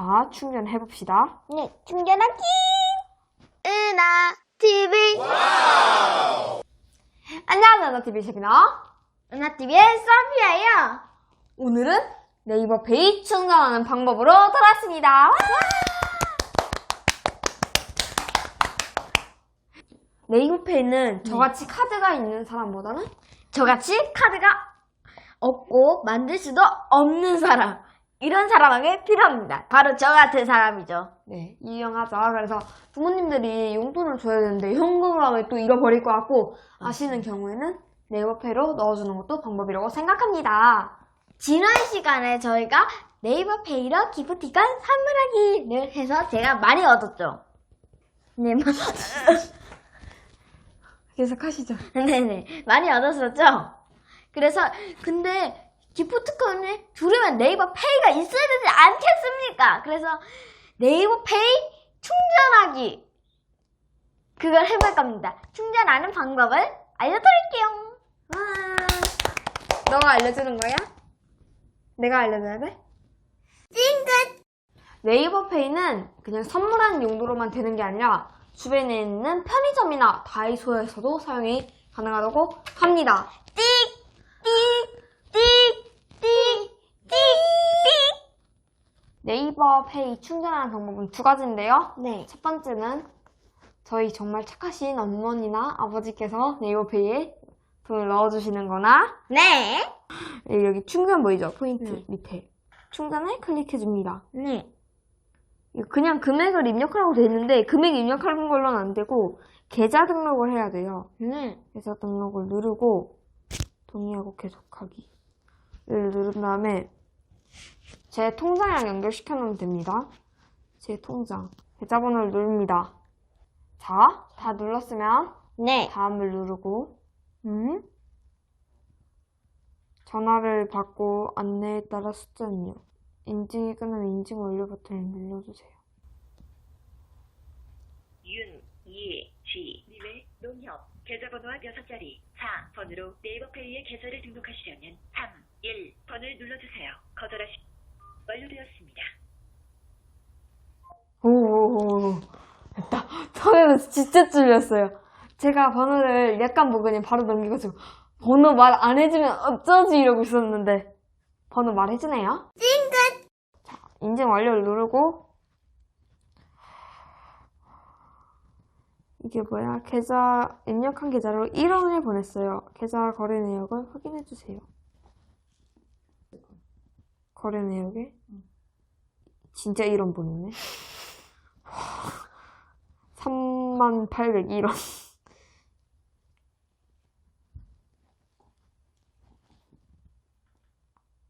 자, 충전해 봅시다. 네, 충전하기! 은하 TV! 안녕하세요, 나TV 셰피너. 은하 TV의 서비아예요. 오늘은 네이버 페이 충전하는 방법으로 돌아왔습니다. 와! 네이버 페이는 저같이 카드가 있는 사람보다는 저같이 카드가 없고 만들 수도 없는 사람. 이런 사람에게 필요합니다. 바로 저 같은 사람이죠. 네, 유용하죠. 그래서 부모님들이 용돈을 줘야 되는데 현금으로 하면 또 잃어버릴 것 같고 아시는 경우에는 네이버페이로 넣어주는 것도 방법이라고 생각합니다. 지난 시간에 저희가 네이버 페이로 기프티콘 선물하기를 해서 제가 많이 얻었죠. 네, 뭐- 계속하시죠. 네네. 많이 얻었었죠? 그래서, 근데, 기프트콘을 두르면 네이버 페이가 있어야 되지 않겠습니까? 그래서, 네이버 페이 충전하기. 그걸 해볼 겁니다. 충전하는 방법을 알려드릴게요. 와. 너가 알려주는 거야? 내가 알려줘야 돼? 찡긋! 네이버 페이는 그냥 선물하는 용도로만 되는 게 아니라 주변에 있는 편의점이나 다이소에서도 사용이 가능하다고 합니다. 띡! 네이버 페이 충전하는 방법은 두 가지인데요. 네. 첫 번째는 저희 정말 착하신 어머니나 아버지께서 네이버 페이에 돈을 넣어주시는 거나 네. 여기 충전 보이죠? 포인트 네. 밑에. 충전을 클릭해줍니다. 네. 그냥 금액을 입력하라고 돼 있는데 금액 입력하는 걸로는 안 되고 계좌 등록을 해야 돼요. 네. 계좌 등록을 누르고 동의하고 계속하기를 누른 다음에 제 통장이랑 연결시켜 놓으면 됩니다. 제 통장 계좌번호를 누릅니다. 자, 다 눌렀으면 네. 다음을 누르고 음? 전화를 받고 안내에 따라 숫자는요. 인증이 끝나면 인증 완료 버튼을 눌러주세요. 윤 이 지 님의 농협 계좌번호와 6자리 4번으로 네이버페이에 계좌를 등록하시려면 3, 1번을 눌러주세요. 거절하시 완료되었습니다. 오오오 됐다. 처음에는 진짜 쫄렸어요. 제가 번호를 약간 보고 그냥 바로 넘기가지고 번호 말 안 해주면 어쩌지 이러고 있었는데 번호 말해주네요. 찡긋! 자, 인증 완료를 누르고 이게 뭐야? 계좌 입력한 계좌로 1원을 보냈어요. 계좌 거래 내역을 확인해 주세요. 거래 내역에 진짜 1원 보냈네. 3801원.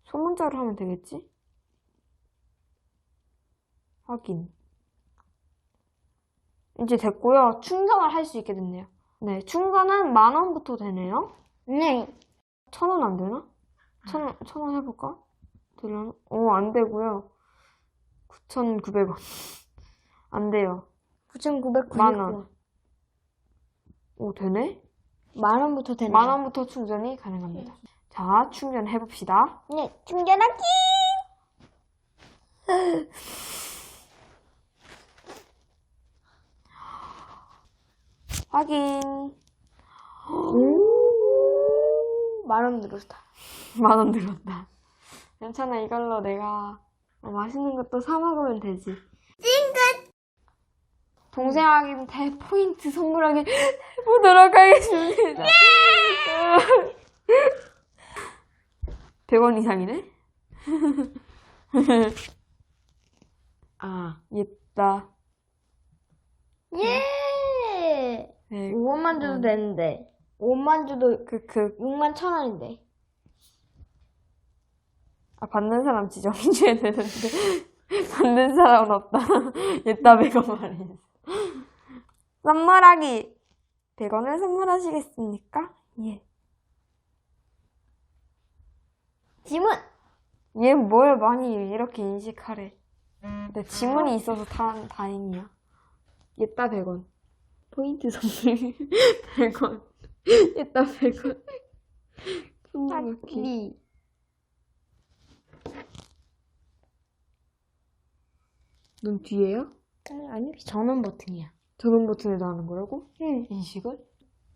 소문자로 하면 되겠지? 확인. 이제 됐고요. 충전을 할 수 있게 됐네요. 네, 충전은 만 원부터 되네요. 네. 천 원 안 되나? 천 원, 천 원 해볼까? 되려나? 오, 안 되고요. 9,900원. 안 돼요. 9,999원. 만 원. 오, 되네? 만 원부터 되네요. 만 원부터 충전이 가능합니다. 자, 충전해 봅시다. 네, 충전하기! 확인. 만 원 늘었다. 만원 들었다. 괜찮아, 이걸로 내가 뭐 맛있는 것도 사 먹으면 되지. 찡긋! 동생에게 포인트 선물하기 해보도록 하겠습니다. 100원 이상이네? 아, 예쁘다. 예! 네, 5원만 줘도 음. 되는데. 5원만 줘도 그, 그, 6만 천 원인데. 아, 받는 사람 지정해줘야 되는데. 받는 사람은 없다. 100원 말이야. 선물하기. 100원을 선물하시겠습니까? 예. 지문! 얘 뭘 많이 이렇게 인식하래. 근데 지문이 있어서 다, 다행이야. 얘따 100원. 포인트 선물 100원. 얘따 100원. 선물 넣기. 눈 뒤에요? 아니, 전원 버튼이야. 저런 버튼에도 하는 거라고? 응. 인식을?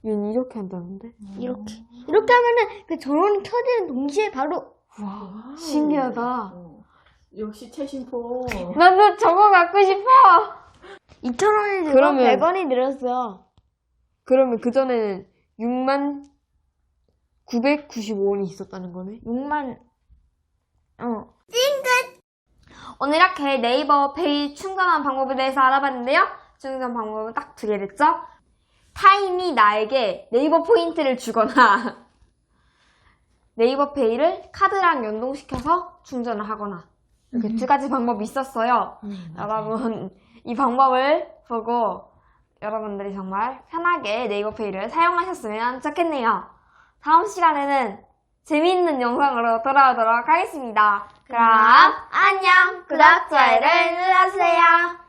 얘는 이렇게 한다는데? 이렇게. 이렇게 하면은 그 전원이 켜지는 동시에 바로 와, 신기하다. 어. 역시 최신폰. 나도 저거 갖고 싶어! 2,000원이 들고 그러면- 100원이 늘었어. 그러면 그 전에는 6만 995원이 있었다는 거네? 6만, 어. 오늘 이렇게 네이버 페이 충전하는 방법에 대해서 알아봤는데요. 충전 방법은 딱 두 개 됐죠? 타임이 나에게 네이버 포인트를 주거나 네이버 페이를 카드랑 연동시켜서 충전을 하거나 이렇게 두 가지 방법이 있었어요. 여러분 이 방법을 보고 여러분들이 정말 편하게 네이버 페이를 사용하셨으면 좋겠네요. 다음 시간에는 재미있는 영상으로 돌아오도록 하겠습니다. 그럼 안녕. 구독, 좋아요를 눌러주세요.